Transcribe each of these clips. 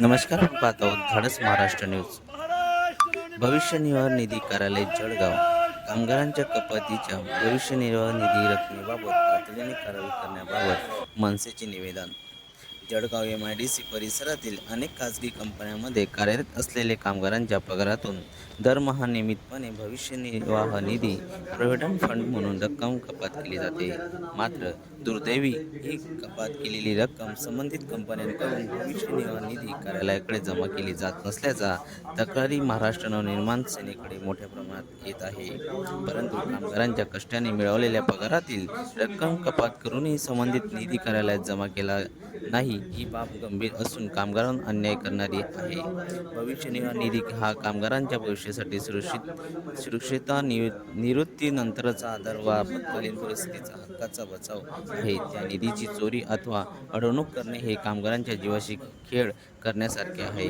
नमस्कार पाहतो पाहत आहोत धाडस महाराष्ट्र न्यूज. भविष्य निर्वाह निधी कार्यालय जळगाव. कामगारांच्या कपातीच्या भविष्य निर्वाह निधी रकमेबाबत तातडीने कारवाई करण्याबाबत मनसेचे निवेदन. Jalgaon M I D C परिसरातील अनेक खाजगी कंपन्यांमध्ये कार्यरत असलेले कामगारांच्या पगारातून दरमहा नियमितपणे भविष्य निर्वाह निधी प्रॉव्हिडंट फंड म्हणून रक्कम कपात केली जाते. मात्र दुर्दैवी ही कपात केलेली रक्कम संबंधित कंपन्यांकडून भविष्य निर्वाह निधी कार्यालयाकडे जमा केली जात नसल्याचा तक्रारी महाराष्ट्र नवनिर्माण सेनेकडे मोठ्या प्रमाणात येत आहे. परंतु कामगारांच्या कष्टाने मिळवलेल्या पगारातील रक्कम कपात करूनही संबंधित निधी कार्यालयात जमा केला नाही ही बाब गंभीर असून कामगारांना अन्याय करणारी आहे. भविष्य निर्वाह निधी हा कामगारांच्या भविष्यासाठी सुरक्षित सुरक्षितता नि निवृत्तीनंतरचा आधार व आपत्कालीन परिस्थितीचा हक्काचा बचाव आहे. त्या निधीची चोरी अथवा अडवणूक करणे हे कामगारांच्या जीवाशी खेळ करण्यासारखे आहे.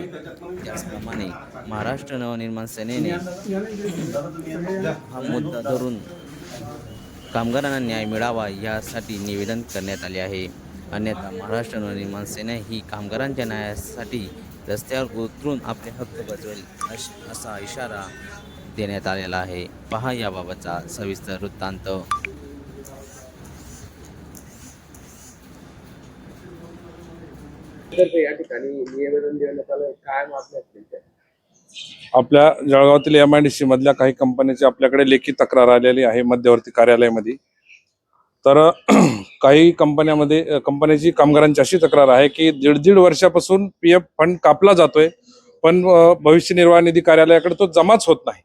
त्याचप्रमाणे महाराष्ट्र नवनिर्माण सेनेने हा मुद्दा धरून कामगारांना न्याय मिळावा यासाठी निवेदन करण्यात आले आहे. अन्यथा महाराष्ट्र नवनिर्माण सेना ही कामगारांच्या न्यायासाठी रस्त्यावर उतरून आपले हक्क बजवेल असा इशारा देण्यात आलेला आहे. पहा याबाबतचा सविस्तर वृत्तांत? आपल्या जळगावातील एम आय डी सी मधल्या काही कंपन्याची आपल्याकडे लेखी तक्रार आलेली आहे मध्यवर्ती कार्यालयामध्ये. तर काही कंपन्यामध्ये कंपन्याची कामगारांची अशी तक्रार आहे की दीड दीड वर्षापासून पी एफ फंड कापला जातोय पण भविष्य निर्वाह निधी कार्यालयाकडे तो जमाच होत नाही.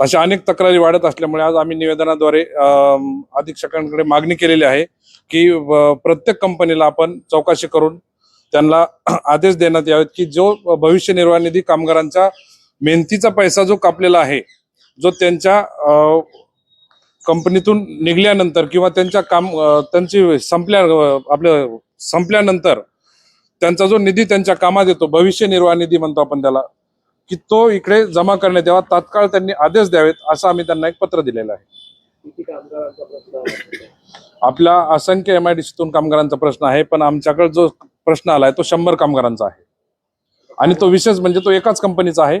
अशा अनेक तक्रारी वाढत असल्यामुळे आज आम्ही निवेदनाद्वारे अधीक्षकांकडे मागणी केलेली आहे की प्रत्येक कंपनीला आपण चौकशी करून त्यांना आदेश देण्यात यावेत की जो भविष्य निर्वाह निधी कामगारांचा मेहनतीचा पैसा जो कापलेला आहे जो त्यांच्या कंपनीतून निघल्यानंतर किंवा त्यांच्या काम त्यांची संपल्या आपलं संपल्यानंतर त्यांचा जो निधी त्यांच्या कामात येतो भविष्य निर्वाह निधी म्हणतो आपण त्याला की तो इकडे जमा करण्यात यावा तात्काळ त्यांनी आदेश द्यावेत असं आम्ही त्यांना एक पत्र दिलेलं आहे? आपल्या असंख्य एम आय डी सीतून कामगारांचा प्रश्न आहे पण आमच्याकडे जो प्रश्न आलाय तो शंभर कामगारांचा आहे आणि तो विशेष म्हणजे तो एकाच कंपनीचा आहे?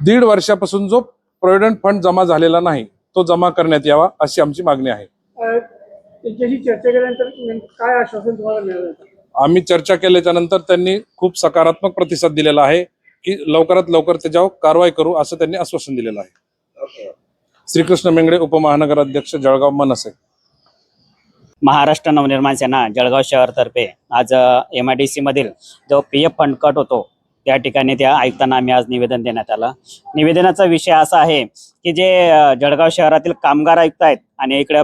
दीड वर्षापासून जो प्रोव्हिडंट फंड जमा झालेला नाही तो जमा करण्यात यावा अशी आमची मागणी आहे. त्यांच्याशी चर्चा केल्यानंतर काय आश्वासन तुम्हाला मिळालं? आम्ही चर्चा केल्याच्यानंतर त्यांनी खूप सकारात्मक प्रतिसाद दिलेला आहे की लवकरात लवकर त्याच्यावर कारवाई करू असं त्यांनी आश्वासन दिलेलं आहे. श्रीकृष्ण मेंगडे उपमहानगर अध्यक्ष जळगाव मनसे. महाराष्ट्र नवनिर्माण सेना जळगाव शहरतर्फे आज एम आय डी सीमधील जो पी एफ फंड कट होतो त्या ठिकाणी त्या आयुक्तांना आम्ही आज निवेदन देण्यात आलं. निवेदनाचा विषय असा आहे की जे जळगाव शहरातील कामगार आयुक्त आहेत आणि इकडे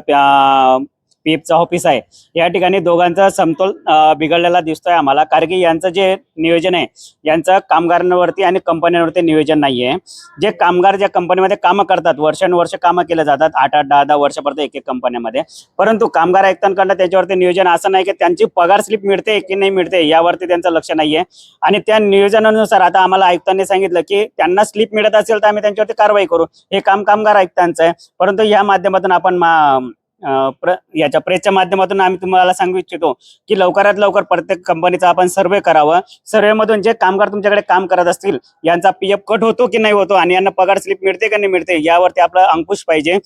पी ऑफिस आहे. या ठिकाणी दोघांचा समतोल बिघडलेला दिसतोय आम्हाला. कारण की यांचं जे नियोजन आहे यांचं कामगारांवरती आणि कंपन्यांवरती नियोजन नाही आहे जे कामगार ज्या कंपनीमध्ये कामं करतात वर्षानुवर्ष कामं केले जातात आठ आठ दहा दहा वर्षापर्यंत एक एक कंपन्यांमध्ये. परंतु कामगार आयुक्तांकडनं त्याच्यावरती नियोजन असं नाही की त्यांची पगार स्लिप मिळते की नाही मिळते यावरती त्यांचं लक्ष नाहीये. आणि त्या नियोजनानुसार आता आम्हाला आयुक्तांनी सांगितलं की त्यांना स्लिप मिळत असेल तर आम्ही त्यांच्यावरती कारवाई करू. हे काम कामगार आयुक्तांचं आहे. परंतु या माध्यमातून आपण मा- प्र याच्या प्रेसच्या माध्यमातून आम्ही तुम्हाला सांगू इच्छितो की लवकरात लवकर प्रत्येक कंपनीचा आपण सर्वे करावा. सर्वेमधून जे कामगार तुमच्याकडे काम करत असतील यांचा पी एफ कट होतो की नाही होतो आणि यांना पगार स्लिप मिळते का नाही मिळते यावरती आपला अंकुश पाहिजे.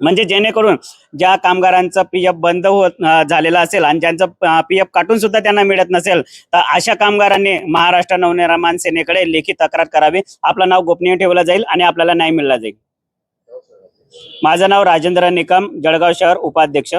म्हणजे जेणेकरून ज्या कामगारांचं पी एफ बंद होत झालेला झालेलं असेल आणि ज्यांचं पी एफ काटून सुद्धा त्यांना मिळत नसेल तर अशा कामगारांनी महाराष्ट्र नवनिर्माण सेनेकडे लेखी तक्रार करावी. आपलं नाव गोपनीय ठेवलं जाईल आणि आपल्याला न्याय मिळला जाईल. माझं नाव राजेंद्र निकम जळगाव शहर उपाध्यक्ष.